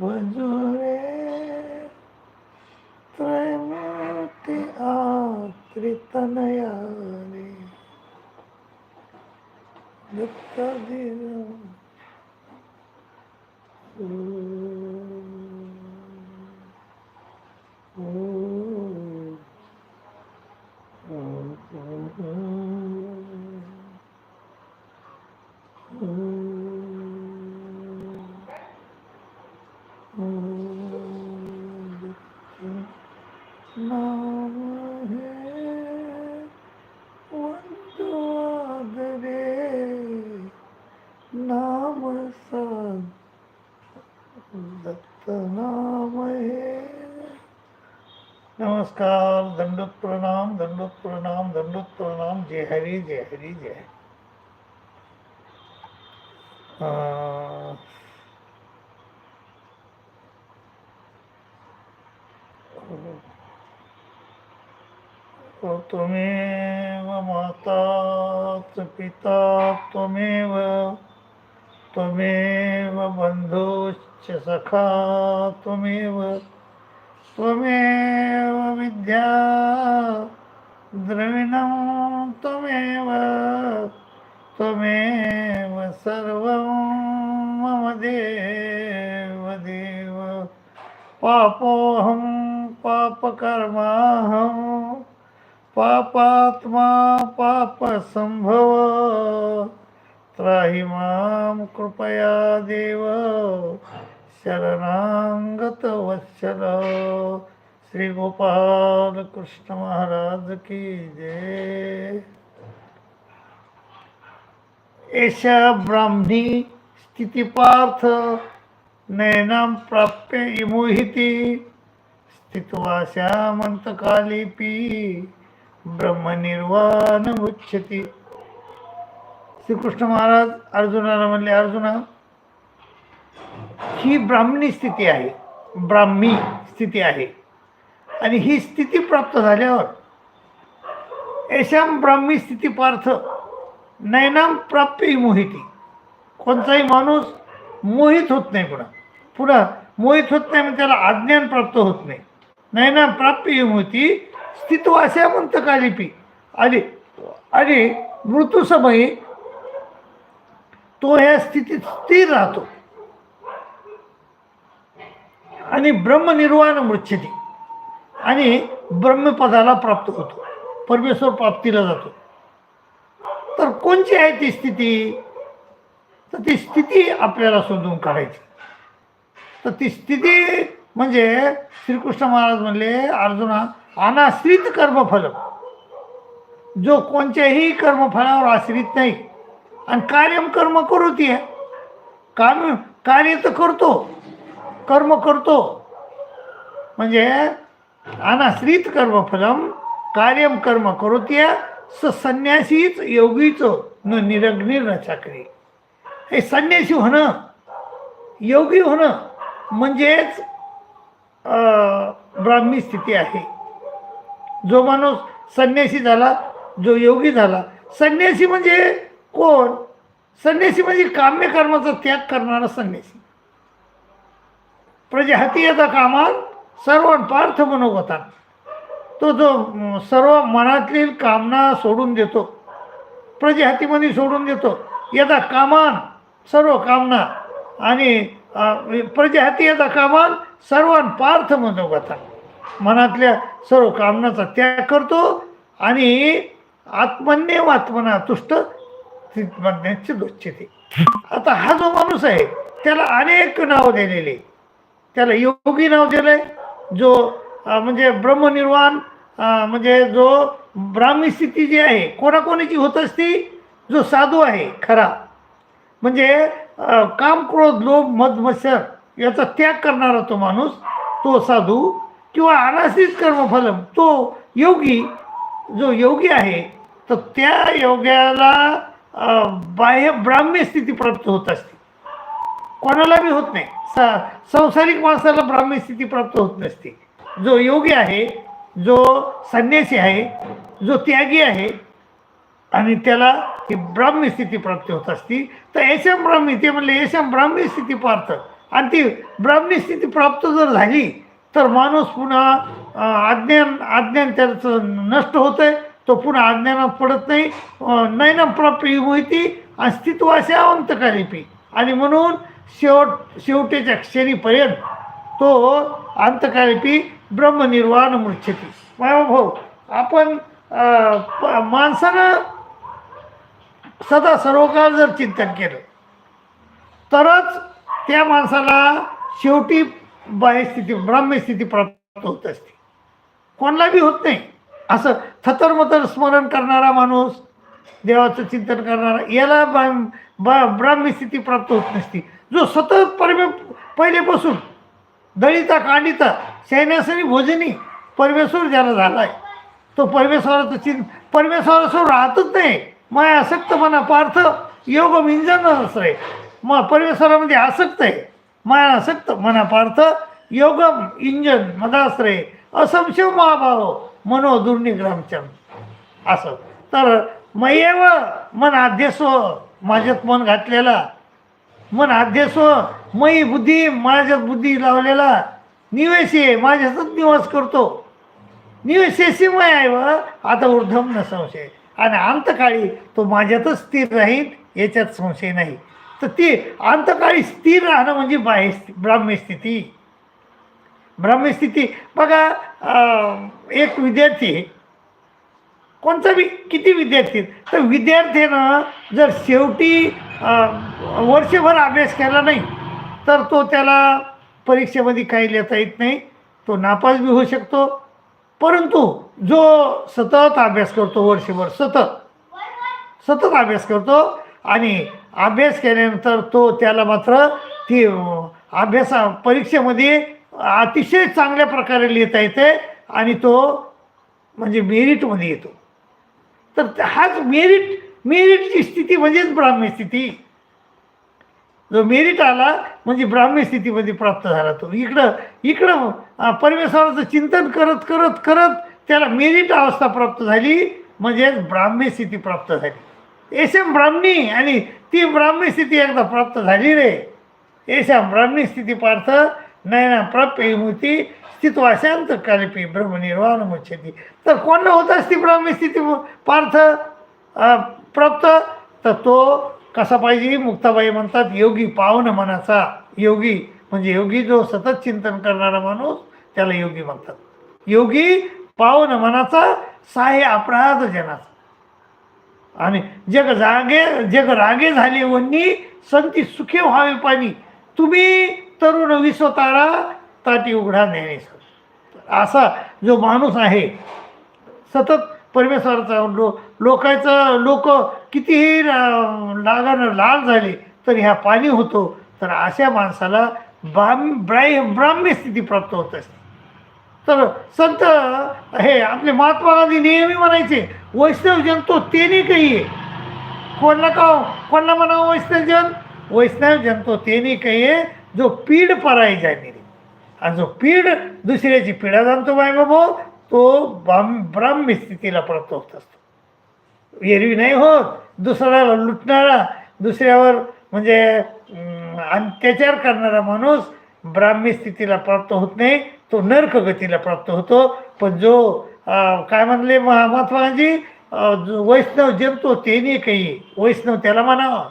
भजुरे त्रैमूर्ती आत्रितनया रे दत्ताधीर नाम है वंदे नाम साध दत्त नाम है नमस्कार दंडोत प्रणाम दंडोत प्रणाम दंडोत प्रणाम जय हरी जय हरी जय हरी. त्वमेव माता च पिता त्वमेव त्वमेव बन्धुश्च सखा त्वमेव त्वमेव विद्या द्रविणं त्वमेव त्वमेव सर्वं मम देव देव पापोऽहं पापकर्माहं पापात्मा पापसम्भव। त्राहि मां कृपया देव शरणाङ्गतवत्सल श्री गोपाल कृष्ण महाराज की जय। एषा ब्राह्मणी स्थितिपार्थ नयनां प्राप्य इमोहिती स्थित्वा श्यामन्तकालेऽपि ब्रह्मनिर्वाणमुच्यते। श्रीकृष्ण महाराज अर्जुनाला म्हणले अर्जुना ही ब्राह्मणी स्थिती आहे. ब्राह्मी स्थिती आहे. आणि ही स्थिती प्राप्त झाल्यावर येशाम ब्राह्मी स्थिती पार्थ नैनाम प्राप्य मोहिती. कोणताही माणूस मोहित होत नाही पुन्हा. पुन्हा मोहित होत नाही म्हणजे त्याला अज्ञान प्राप्त होत नाही. नैनाम प्राप्य मोहिती स्थितवास्या म्हणतं कालिपी. आणि आणि मृत्यूसमयी तो ह्या स्थितीत स्थिर राहतो. आणि ब्रह्मनिर्वाण मृच्छती. आणि ब्रह्मपदाला प्राप्त होतो. परमेश्वर प्राप्तीला जातो. तर कोणची आहे ती स्थिती? तर ती स्थिती आपल्याला शोधून काढायची. तर ती स्थिती म्हणजे श्रीकृष्ण महाराज म्हणले अर्जुना अनाश्रित कर्मफल. जो कोणत्याही कर्मफळावर आश्रित नाही. आणि कार्यम कर्म करूती आहे. काम कार्य तर करतो. कर्म करतो. म्हणजे अनाश्रित कर्मफलम कार्यम कर्म करोत्या स संन्यासीच योगीचं न निरग्निर न चाकरी. हे संन्यासी होणं योगी होणं म्हणजेच अं, ब्राह्मी स्थिती आहे. जो माणूस संन्यासी झाला जो योगी झाला संन्यासी म्हणजे कोण? संन्यासी म्हणजे काम्य कर्माचा त्याग करणारा संन्यासी. प्रजाहती कामात कामान सर्व पार्थ मनोगतान. तो जो सर्व मनातील कामना सोडून देतो प्रजाहतीमध्ये सोडून देतो यदा कामान सर्व कामना आणि अं, कामान सर्व पार्थ मनोगतान. मनातल्या सर्व कामनाचा त्याग करतो आणि आत्मन्यव आत्मना तुष्ट चित्मज्ञाचे दोच्छते आता हा जो माणूस आहे त्याला अनेक नावं दिलेली त्याला योगी नाव दिलंय. जो म्हणजे ब्रह्मनिर्वाण म्हणजे जो ब्राह्मी स्थिती जी आहे कोणाकोणाची होत असती जो साधू आहे खरा. म्हणजे काम क्रोध लोभ मद मत्सर याचा त्याग करणारा तो माणूस तो साधू किंवा अनाश्रित कर्मफलम तो योगी जो योगी आहे तर त्या योग्याला बाह्य ब्राह्म्य स्थिती प्राप्त होत असते. कोणाला बी होत नाही. स संसारिक माणसाला ब्राह्मी स्थिती प्राप्त होत नसते. जो योगी आहे जो संन्यासी आहे जो त्यागी आहे आणि त्याला ही ब्राह्मी स्थिती प्राप्त होत असती तर येशम ब्राह्मी ते म्हणले येशम ब्राह्मी स्थिती पार्थ. आणि ती ब्राह्मी स्थिती प्राप्त जर झाली तर माणूस पुन्हा आज्ञान अज्ञान अज्ञान त्याचं नष्ट होतंय. तो पुन्हा अज्ञानात पडत नाही. अं, नैनम माहिती आणि स्थित्वाशा अंतकालिपी आणि म्हणून शेवट शेवटेच्या क्षणीपर्यंत तो अंतकालिपी ब्रह्मनिर्वाण मृच्छती भाऊ आपण माणसानं सदा सर्वकाळ जर चिंतन केलं तरच त्या माणसाला शेवटी बाह्यस्थिती ब्राह्म्यस्थिती प्राप्त होत असते. कोणाला बी होत नाही. असं थतरमतर स्मरण करणारा माणूस देवाचं चिंतन करणारा याला बा ब्राह्म्यस्थिती प्राप्त होत नसती. जो सतत परमे पहिलेपासून दळिता कांडिता शैन्यासनी भोजनी परमेश्वर ज्याला झालाय तो परमेश्वराचं चिन्ह परमेश्वरासमोर राहतच नाही. मग आसक्त म्हणा पार्थ योग मिंजन रे. मग परमेश्वरामध्ये आसक्त आहे. माया आसक्त म्हणा पार्थ योगम इंजन मदाश्रय असंशय महाभाव मनो दुर्निग्रामचंद असं. तर मयेव मन आद्यस्व माझ्यात मन घातलेला मन आद्यस्व मयी बुद्धी माझ्यात बुद्धी लावलेला निवेशी माझ्यातच निवास करतो. निवेशेशी मय आहे व आता ऊर्धम न संशय. आणि अंतकाळी तो माझ्यातच स्थिर राहील याच्यात संशय नाही. तर ती अंतकाळी स्थिर राहणं म्हणजे बाह्य स्थिती ब्राह्म्य स्थिती. स्थिती. बघा एक विद्यार्थी आहे. कोणता बी किती विद्यार्थी तर विद्यार्थ्यानं जर शेवटी वर्षभर अभ्यास केला नाही तर तो त्याला परीक्षेमध्ये काही लिहिता येत नाही तो नापास बी होऊ शकतो. परंतु जो सतत अभ्यास करतो वर्षभर सतत सतत अभ्यास करतो आणि अभ्यास केल्यानंतर तो त्याला मात्र ती अभ्यासा परीक्षेमध्ये अतिशय चांगल्या प्रकारे लिहिता येते आणि तो म्हणजे मेरिटमध्ये येतो. तर हाच मेरिट मेरिटची स्थिती म्हणजेच ब्राह्मी स्थिती. जो मेरिट आला म्हणजे ब्राह्मी स्थितीमध्ये प्राप्त झाला तो. इकडं इकडं परमेश्वराचं चिंतन करत करत करत त्याला मेरिट अवस्था प्राप्त झाली म्हणजेच ब्राह्मी स्थिती प्राप्त झाली. एशम ब्राह्मणी आणि ती ब्राह्मी स्थिती एकदा प्राप्त झाली रे. एशम ब्राह्मणी स्थिती पार्थ नयना प्राप्य मूर्ती स्थित्वाशांत कालिपी ब्रह्मनिर्वाण मुच्छती तर कोणला होत असती ब्राह्म्य स्थिती पार्थ प्राप्त तर तो कसा पाहिजे मुक्ताबाई म्हणतात योगी पावन मनाचा योगी म्हणजे योगी जो सतत चिंतन करणारा माणूस त्याला योगी म्हणतात. योगी पावन मनाचा साहे अपराध जनाचा. आणि जग जागे जग रागे झाले वन्नी संती सुखे व्हावे पाणी. तुम्ही तरुण विश्वतारा ताटी उघडा ज्ञानेश्वर असा जो माणूस आहे सतत परमेश्वराचा लो लोकांचं लोक कितीही रा- लागानं लाल झाले तर ह्या पाणी होतो. तर अशा माणसाला ब्राह्म ब्राय ब्राह्म्य स्थिती प्राप्त होत असते. तर संत हे आपले महात्मा गांधी नेहमी म्हणायचे वैष्णवजन तो तेने काही आहे कोणला का कोणला म्हणावं वैष्णव जन? वैष्णव तो तेने काही आहे जो पीड पराई निरी आणि जो पीड दुसऱ्याची पीडा जाणतो बाय बाबो तो ब्राह्म ब्राह्म्य स्थितीला प्राप्त होत असतो. एरवी नाही होत दुसऱ्याला लुटणारा दुसऱ्यावर म्हणजे अत्याचार करणारा माणूस ब्राह्मी स्थितीला प्राप्त होत नाही तो नर्क गतीला प्राप्त होतो. पण जो काय म्हणले महात्मा गांधी जो वैष्णव जमतो तेने काही वैष्णव त्याला म्हणावा.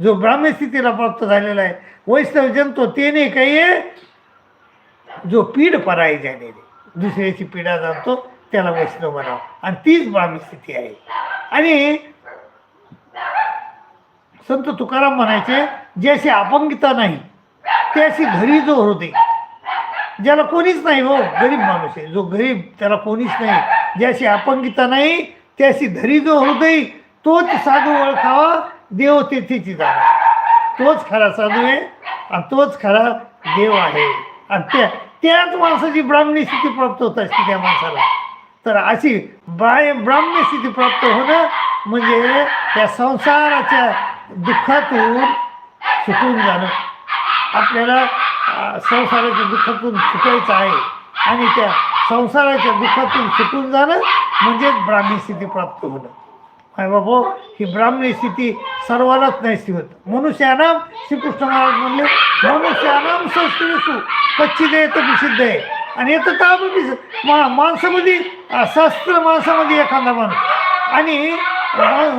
जो ब्राह्म्य स्थितीला प्राप्त झालेला आहे वैष्णव जमतो तेने काही जो पीड पराई झालेली दुसऱ्याची पीडा जाणतो त्याला वैष्णव म्हणावं. आणि तीच ब्राह्मी स्थिती आहे. आणि संत तुकाराम म्हणायचे ज्याशी अपंगिता नाही त्याशी घरी जो होते ज्याला कोणीच नाही हो गरीब माणूस आहे. जो गरीब त्याला कोणीच नाही. ज्याशी अपंगिता नाही त्याशी धरी जो हृदय तोच साधू ओळखावा देव तेथेची जाणार तोच खरा साधू आहे आणि तोच खरा देव आहे. आणि त्या त्याच माणसाची ब्राह्मणी स्थिती प्राप्त होत असते त्या माणसाला. तर अशी बाय ब्राह्म्य स्थिती प्राप्त होणं म्हणजे त्या संसाराच्या दुःखातून सुटून जाणं. आपल्याला संसाराच्या दुःखातून सुटायचं आहे आणि त्या संसाराच्या दुःखातून सुटून जाणं म्हणजेच ब्राह्मी स्थिती प्राप्त होणं. बाबा ही ब्राह्मणी स्थिती सर्वांनाच नाही होत. मनुष्यानाम श्रीकृष्ण महाराज म्हणले मनुष्यानाम संस्कृतसु कच्ची दे तर प्रसिद्ध आहे आणि येतं ताप मा माणसामध्ये सहस्त्र शास्त्र माणसामध्ये एखादा माणूस. आणि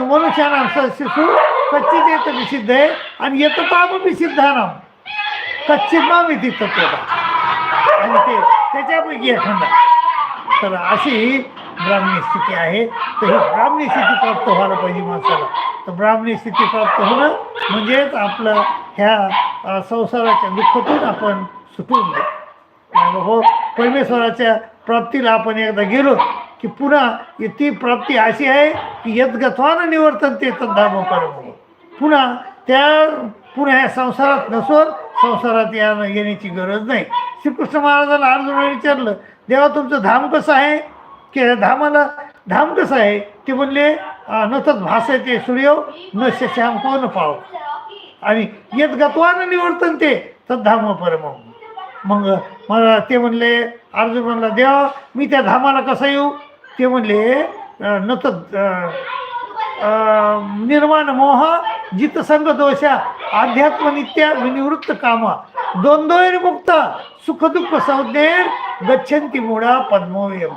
मनुष्यानाम शिशू कच्ची दे तर प्रसिद्ध आहे आणि येतं ताप सिद्ध नाम कच्ची नाम येते तत्वता आणि ते त्याच्यापैकी एखादा. तर अशी ब्राह्मणी स्थिती आहे तर ही ब्राह्मणी स्थिती प्राप्त व्हायला पाहिजे माणसाला. तर ब्राह्मणी स्थिती प्राप्त होणं म्हणजेच आपलं ह्या संसाराच्या दुःखातून आपण सुटून हो परमेश्वराच्या प्राप्तीला आपण एकदा गेलो की पुन्हा ती प्राप्ती अशी आहे की यद्गत्वानं निवर्तन ते तद्धाम परम. पुन्हा त्या पुन्हा ह्या संसारात नसून संसारात या येण्याची गरज नाही. श्रीकृष्ण महाराजाला अर्जुनाने विचारलं देवा तुमचं धाम कसं आहे? की धामाला धाम कसं आहे? ते म्हणले अं, न तत् भासायचे सूर्य न श्याम कोण पाव? आणि येत गत्वानं निवर्तन ते तद्धाम परम. मग मला ते म्हणले अर्जुन म्हणला देवा मी त्या धामाला कसं येऊ? ते म्हणले न तर निर्माण मोह जितसंग दोषा अध्यात्मनित्या विनिवृत्त कामा द्वंद्वैर मुक्त सुखदुःख संज्ञेर गच्छन्ती मुळा पद्मोयम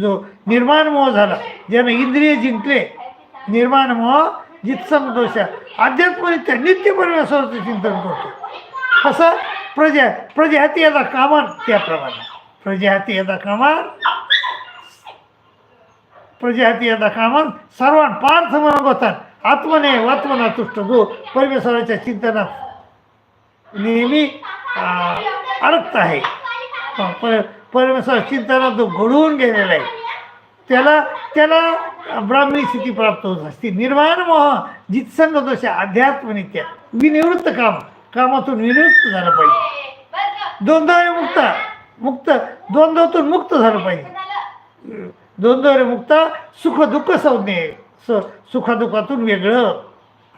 जो निर्माण मोह झाला ज्यानं इंद्रिय जिंकले निर्माण मोह जितसम दोषा अध्यात्म नित्य नित्य चिंतन करतो. कसं प्रजा प्रजाती यदा कामान त्याप्रमाणे. प्रजाती यदा कामान प्रजाती यदा कामान सर्वां पार्थ मनोगतात आत्मने वात्मना तुष्ट जो परमेश्वराच्या चिंतनात नेहमी अडकत आहे. परमेश्वर चिंतनात जो घडवून गेलेला आहे. त्याला त्याला ब्राह्मणी स्थिती प्राप्त होत असते. निर्माण मोह जितसंग दोष आध्यात्मनित्या विनिवृत्त काम कामातून विनिवृत्त झालं पाहिजे. द्वंद्वारे मुक्त मुक्त द्वंद्वातून मुक्त झालं पाहिजे. द्वंद्वारे मुक्त सुख दुःख संज्ञे स सुखदुःखातून वेगळं.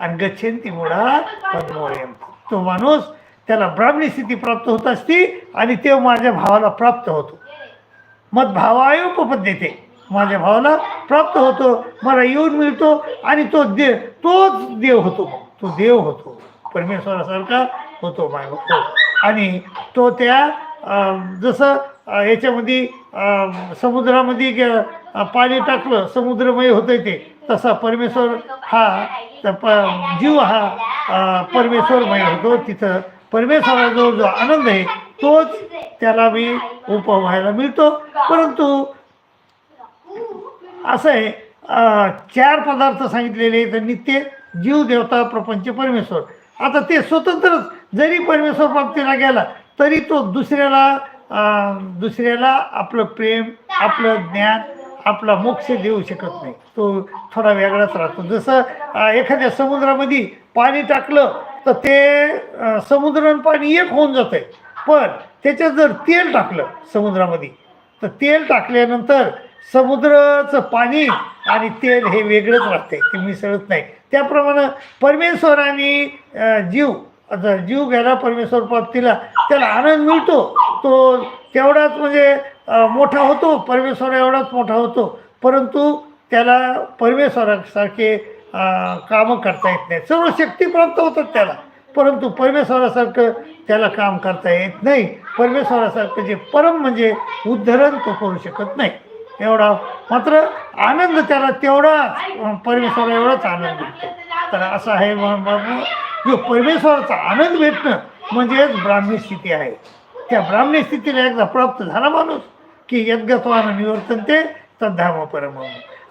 आणि गच्छंती मुळा पद्मोयम. तो माणूस त्याला ब्राह्मणी स्थिती प्राप्त होत असती आणि ते माझ्या भावाला प्राप्त होतो. मग भावायोपपद्धते माझ्या भावाला प्राप्त होतो. मला येऊन मिळतो आणि तो देव तोच देव होतो तो देव होतो. परमेश्वरासारखा होतो माय होतो आणि तो त्या जसं याच्यामध्ये समुद्रामध्ये पाणी टाकलं समुद्रमय होतं ते तसा परमेश्वर हा प- जीव हा परमेश्वरमय होतो. तिथं परमेश्वराजवळ जो आनंद आहे तोच त्याला मी उपवायला मिळतो. परंतु असं आहे चार पदार्थ सांगितलेले आहेत नित्य जीव देवता प्रपंच परमेश्वर. आता ते स्वतंत्रच जरी परमेश्वर प्राप्तीला गेला तरी तो दुसऱ्याला दुसऱ्याला आपलं प्रेम आपलं ज्ञान आपला मोक्ष देऊ शकत नाही. तो थोडा वेगळाच राहतो. जसं एखाद्या समुद्रामध्ये पाणी टाकलं तर ते अं, समुद्र पाणी एक होऊन जातं आहे पण त्याच्यात जर तेल टाकलं समुद्रामध्ये तर तेल टाकल्यानंतर समुद्राचं पाणी आणि तेल हे वेगळंच राहते ते मिसळत नाही. त्याप्रमाणे परमेश्वर आणि जीव आता जीव घ्यायला परमेश्वर प्राप्तीला त्याला आनंद मिळतो. तो तेवढाच म्हणजे मोठा होतो. परमेश्वर एवढाच मोठा होतो. परंतु त्याला परमेश्वरासारखे कामं करता येत नाही सर्व शक्ती प्राप्त होतात त्याला. परंतु परमेश्वरासारखं त्याला काम करता येत नाही. परमेश्वरासारखं जे परम म्हणजे उद्धरण तो करू शकत नाही. एवढा मात्र आनंद त्याला तेवढा परमेश्वरा एवढाच आनंद भेटतो तर असं आहे म- जो परमेश्वराचा आनंद भेटणं म्हणजेच ब्राह्मी स्थिती आहे. त्या ब्राह्मी स्थितीला एकदा प्राप्त झाला माणूस की यद्गत्वानं निवर्तन ते तद्धाम परम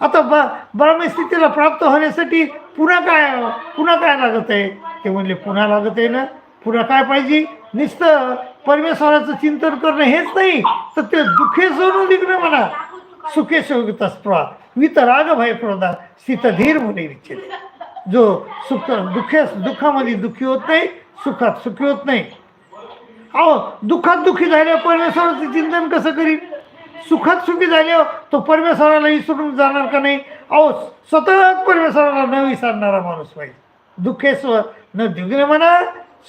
आता ब ब्रह्मस्थितीला प्राप्त होण्यासाठी पुन्हा काय पुन्हा काय लागत आहे ते म्हणले पुन्हा लागत आहे ना. पुन्हा काय पाहिजे? नुसतं परमेश्वराचं चिंतन करणं हेच नाही तर ते दुःखे सोडून निघणं म्हणा. सुखे शोगितस्प्रा वितराग भय प्रदा स्थित धीर मुली विच्छेद. जो सुख दुःखे दुःखामध्ये दुःखी होत नाही सुखात सुखी होत नाही. अहो दुःखात दुःखी झाल्यावर परमेश्वराचं चिंतन कसं करीन? सुखात सुखी झाले हो, तो परमेश्वराला विसरून जाणार का नाही? अहो सतत परमेश्वराला न विसरणारा माणूस पाहिजे दुःखे स्व न द्विग्न म्हणा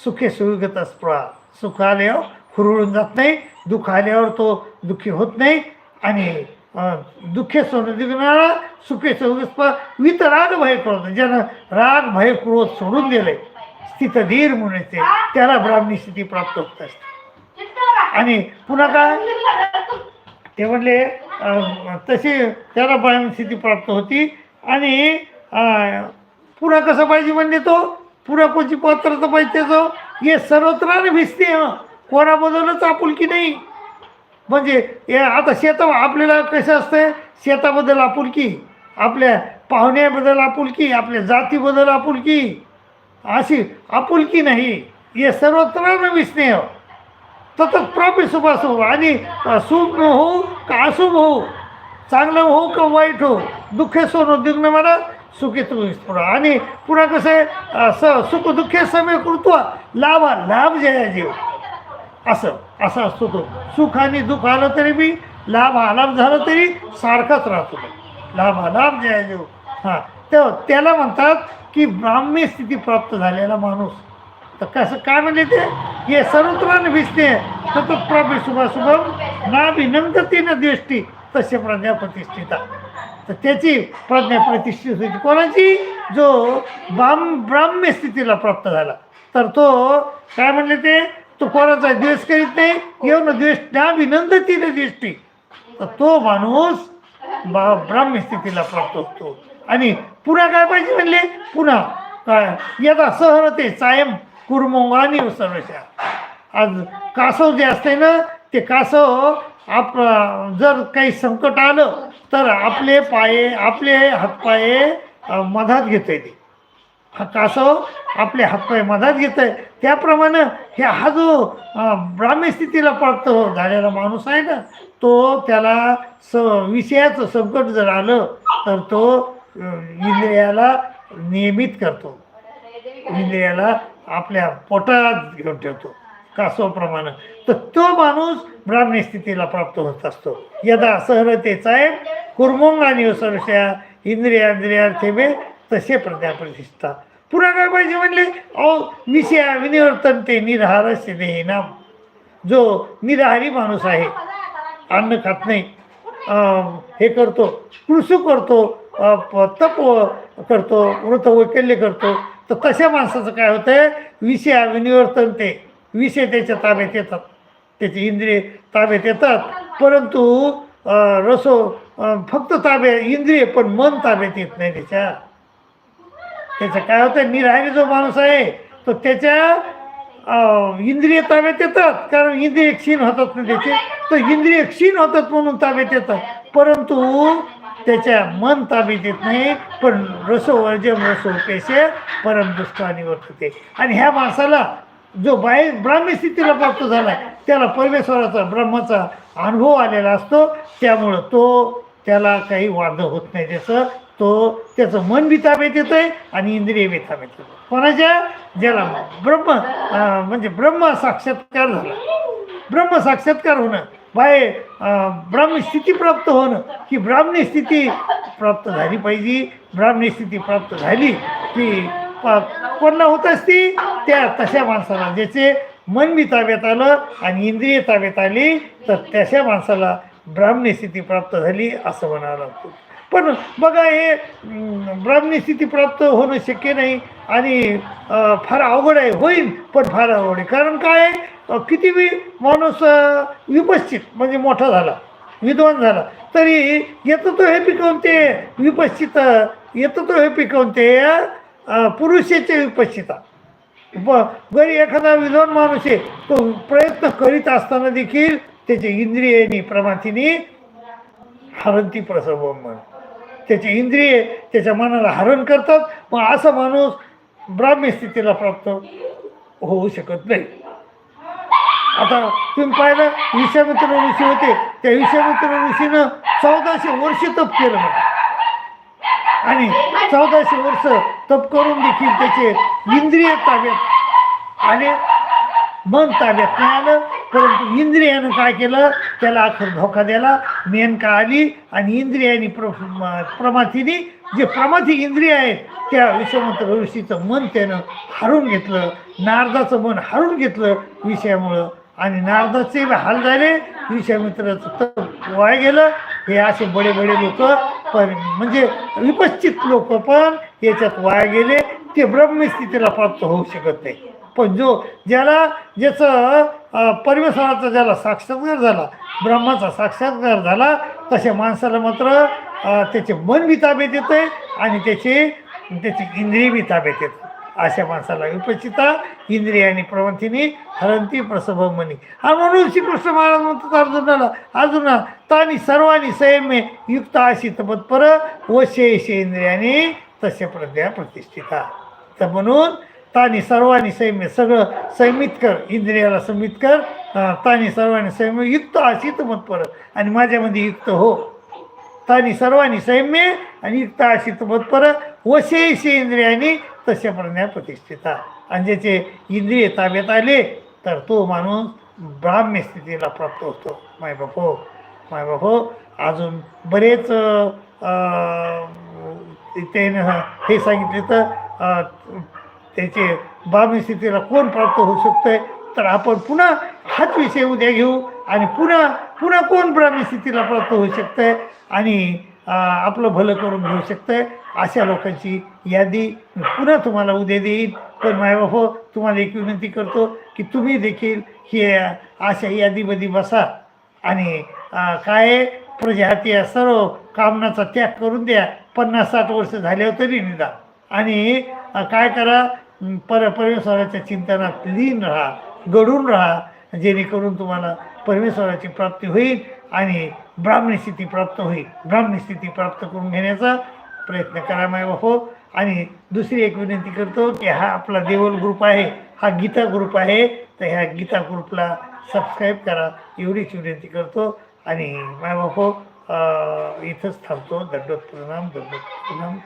सुखे सुविगत स्पृहा सुख आल्यावर हुरळून जात नाही दुःख आल्यावर तो दुःखी होत नाही. आणि दुःखे सोनं दिगणारा सुखे सौगस्प वित राग भय क्रोध. ज्यानं राग भय क्रोध सोडून दिले स्थित धीर म्हणायचे त्याला ब्राह्मणी स्थिती प्राप्त होत असते. आणि पुन्हा काय? ते म्हणले तशी त्याला ब्राह्मण स्थिती प्राप्त होती आणि पुरा कसं पाहिजे म्हणजे तो? पुरा कोणची पात्रता पाहिजे त्याचं? हे सर्वत्र भिजते हं. कोणाबद्दलच आपुलकी नाही. म्हणजे हे आता शेता आपल्याला कसं असतं शेताबद्दल आपुलकी आपल्या पाहुण्याबद्दल आपुलकी आपल्या जातीबद्दल आपुलकी. अशी आपुलकी नाही. हे सर्वत्र विस्नेह तसंच प्राप्य शुभाशुभ आणि शुभ हो का अशुभ हो चांगलं हो का वाईट हो दुःखे सोनं दिग्न मला सुखी तुला आणि पुन्हा कसं आहे स सुख दुःखे समय कृत्वा लाभा लाभ जया जीव. असं असा असतो तो. सुख आणि दुःख आलं तरी बी लाभ आलाभ झालं तरी सारखाच राहतो लाभ आलाभ जया जीव. हां. तर त्याला म्हणतात की ब्राह्मी स्थिती प्राप्त झालेला माणूस. तर कसं काय म्हणले ते? हे सर्वत्र भिजते तत्त प्रभू शुभाशुभम ना विनंदती न दृष्टी तसे प्रज्ञा प्रतिष्ठिता तर त्याची प्रज्ञा प्रतिष्ठित होती. कोणाची? जो ब्राह्म ब्राह्म्य स्थितीला प्राप्त झाला. तर तो काय म्हणले ते? तो कोणाचा द्वेष करीत नाही येऊन द्वेष ना विनंदती न दृष्टी. तर तो माणूस बा ब्राह्म्य स्थितीला प्राप्त होतो. आणि पुन्हा काय पाहिजे म्हणले? पुन्हा काय? यदा सहरते सायम कुर्मोंगानी समस्या आज कासव जे असते ना ते कासव आप जर काही संकट आलं तर आपले पाये आपले हातपाये मधात मधात आहे ते. हा कासव आपले हातपाय मधात घेत आहे त्याप्रमाणे हे हा जो अं, स्थितीला प्राप्त हो झालेला माणूस आहे ना तो त्याला स विषयाचं संकट जर आलं तर तो इंद्रियाला नियमित करतो. इंद्रियाला आपल्या पोटात घेऊन ठेवतो. कासवाप्रमाणे. तर तो माणूस ब्राह्मणी स्थितीला प्राप्त होत असतो. यदा सहरतेचा आहे कुर्मोंग आणि सरशा इंद्रिया तसे प्रज्ञा प्रतिष्ठा पुन्हा काय पाहिजे म्हणले अहो विषया विनिवर्तन ते निराहारस्य देही नाम जो निराहारी माणूस आहे अन्न खात नाही हे करतो कृषू करतो प- तप करतो व्रत वैकल्य करतो तर तशा माणसाचं काय होतंय? विषय विनिवर्तन ते विषय त्याच्या ताब्यात येतात. त्याची इंद्रिय ताब्यात येतात. परंतु रसो फक्त ताब्यात इंद्रिय पण मन ताब्यात येत नाही त्याच्या. त्याचं काय होतं निराहारी जो माणूस आहे तो त्याच्या इंद्रिय ताब्यात येतात. कारण इंद्रिय क्षीण होतात ना त्याचे. तर इंद्रिय क्षीण होतात म्हणून ताब्यात येतात. परंतु त्याच्या मन ताब्यात येत नाही पण रसोवर्जम रसो पेशे परम दुष्टानी वर्तते. आणि ह्या माणसाला जो बाहेर ब्राह्मी स्थितीला प्राप्त झाला त्याला परमेश्वराचा ब्रह्माचा अनुभव आलेला असतो. त्यामुळं तो त्याला काही वाद होत नाही त्याचं. तो त्याचं मन बी ताब्यात येतं आहे आणि इंद्रिय बी ताब्यात येतं कोणाच्या? ज्याला ब्रह्म म्हणजे ब्रह्म साक्षात्कार झाला. ब्रह्म साक्षात्कार होणं. बाय अं, ब्राह्मी स्थिती प्राप्त होणं. की ब्राह्मणी स्थिती प्राप्त झाली पाहिजे. ब्राह्मणी स्थिती प्राप्त झाली की कोणा होत असती? त्या तशा माणसाला. ज्याचे मन मी ताब्यात आलं आणि इंद्रिय ताब्यात आली तर तशा माणसाला ब्राह्मणी स्थिती प्राप्त झाली असं म्हणावं लागतं. पण बघा हे ब्राह्मणी स्थिती प्राप्त होणं शक्य नाही आणि फार अवघड आहे. होईल पण फार अवघड आहे. कारण काय? आहे, किती बी माणूस विपश्चित म्हणजे मोठा झाला विद्वान झाला तरी येतं तो हे पिकवून ते विपश्चित येतं तो हे पिकवून ते पुरुषेचे पुरुषाचे विपश्चिता. ब जरी एखादा विद्वान माणूस आहे तो प्रयत्न करीत असताना देखील त्याचे इंद्रियनी प्रमाथीने हरंती मन त्याचे इंद्रिय त्याच्या मनाला हरण करतात मग असा माणूस ब्राह्म्य स्थितीला प्राप्त होऊ शकत नाही. आता तुम्ही पाहिलं विश्वामित्र ऋषी होते. त्या विश्वामित्र ऋषीनं चौदाशे वर्ष तप केलं आणि चौदाशे वर्ष तप करून देखील त्याचे इंद्रिय ताब्यात आले मन ताब्यात नाही आलं. परंतु इंद्रियानं काय केलं? त्याला अखेर धोका दिला. मेनका आली आणि इंद्रियानी प्र प्रमाथीने जे प्रमाथी इंद्रिय आहेत त्या विश्वमंत्र ऋषीचं मन त्यानं हरून घेतलं. नारदाचं मन हरून घेतलं विषयामुळं. आणि नारदाचे हाल झाले. विश्वामित्राचं तर वाया गेलं. हे असे बडे बडे लोक पण म्हणजे विपश्चित लोक पण याच्यात वाया गेले. ते ब्रह्मस्थितीला प्राप्त होऊ शकत नाही. पण जो ज्याला ज्याचं परमेश्वराचा ज्याला साक्षात्कार झाला ब्रह्माचा साक्षात्कार झाला तशा माणसाला मात्र त्याचे मन बी ताब्यात येतं आणि त्याचे त्याची इंद्रिय बी ताब्यात येतं अशा माणसाला विपचिता इंद्रियाने प्रवंतिनी प्रवंथिनी हरंती प्रसभ मनी हा म्हणून श्रीकृष्ण महाराज म्हणतात अर्जुनाला अर्जुना तानी सर्वांनी संयमे युक्त अशी तत्पर व शेषे इंद्रियाने तसे प्रज्ञा प्रतिष्ठिता तर म्हणून तानी सर्वांनी संयमे सगळं संयमित कर इंद्रियाला संयमित कर. तानी सर्वांनी संयम युक्त अशी तपत्पर आणि माझ्यामध्ये युक्त हो. तानी सर्वांनी संयम्य आणि युक्त अशी व वशेष इंद्रियाने तसे प्रज्ञा प्रतिष्ठिता आणि ज्याचे इंद्रिय ताब्यात आले तर तो माणूस ब्राह्म्य स्थितीला प्राप्त होतो. माय बापो माय बापो अजून बरेच त्यानं हे सांगितले तर त्याचे ब्राह्म्य स्थितीला कोण प्राप्त होऊ शकतंय? तर आपण पुन्हा हाच विषय उद्या घेऊ आणि पुन्हा पुन्हा कोण ब्राह्म्य स्थितीला प्राप्त होऊ शकतंय? आणि आपलं भलं करून घेऊ शकतं अशा लोकांची यादी पुन्हा तुम्हाला उद्या देईन. पण मायबापो तुम्हाला एक विनंती करतो की तुम्ही देखील हे अशा यादीमध्ये बसा. आणि काय प्रजाती या सर्व कामनाचा त्याग करून द्या. पन्नास साठ वर्ष झाल्यावर तरी निदा आणि काय करा? पर परमेश्वराच्या चिंतनात लीन राहा. घडून राहा. जेणेकरून तुम्हाला परमेश्वराची प्राप्ती होईल. आणि ब्राह्मणी स्थिती प्राप्त होईल. ब्राह्मणी स्थिती प्राप्त करून घेण्याचा प्रयत्न करा माय हो आणि दुसरी एक विनंती करतो की हा आपला देवल ग्रुप आहे हा गीता ग्रुप आहे तर ह्या गीता ग्रुपला सबस्क्राईब करा. एवढीच विनंती करतो. आणि माय बापो इथंच थांबतो. दंडोत प्रणाम दंडोत प्रणाम